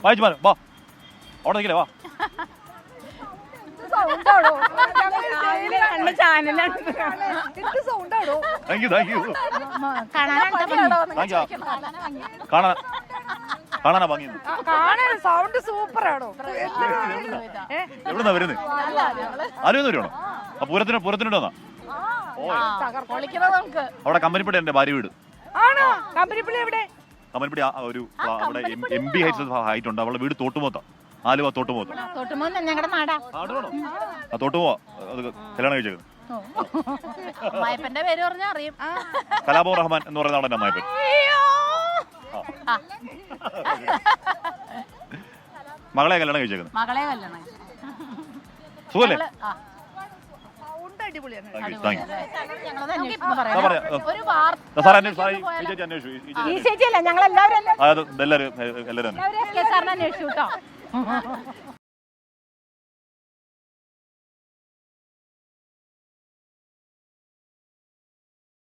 വായിച്ചു വാ. അവിടെ നിൽക്കില്ലേ വാ. Thank you thank you thank you കാണാൻ കാണാനാ സൗണ്ട് സൂപ്പർ ആണോ? എവിടുന്നാ വരുന്നത് ആലുവന്ന് വരുവാണോ? ആ പൂരത്തിന് പൂരത്തിനുണ്ടോ ഓ. പൊളിക്കണം നമുക്ക്. അവിടെ കമ്പനിപ്പടി എന്റെ ഭാര്യ വീട്. ആണോ? കമ്പനിപ്പിള്ളി എവിടെ? കമ്പനിപ്പടി ആ ഒരു അവിടെ എം ബി ഹൈറ്റ്സ് ഹൈറ്റ് ഉണ്ട്. അവളുടെ വീട് തോട്ടുമോത്ത ആലുവ തോട്ടുമോത്ത തോട്ടുമോന്ന് ഞങ്ങളുടെ നാടാ ആ തോട്ടുമോ കല്യാണം കഴിച്ചത് മായപ്പന്റെ പേര് അറിയും. കലാബോ റഹ്മാൻ എന്ന് പറയുന്ന അവിടെ അമ്മായപ്പൻ? ആ, മകളെ കല്യാണം കഴിച്ചേക്കുന്നത് മകളെ കല്യാണം സുഖല്ലേ? സൗണ്ട് അടിപൊളിയാണ്. ഈ. ചേച്ചിയല്ല ഞങ്ങൾ എല്ലാവരും എല്ലാവരും എല്ലാവരും അന്വേഷിച്ചു കേട്ടോ.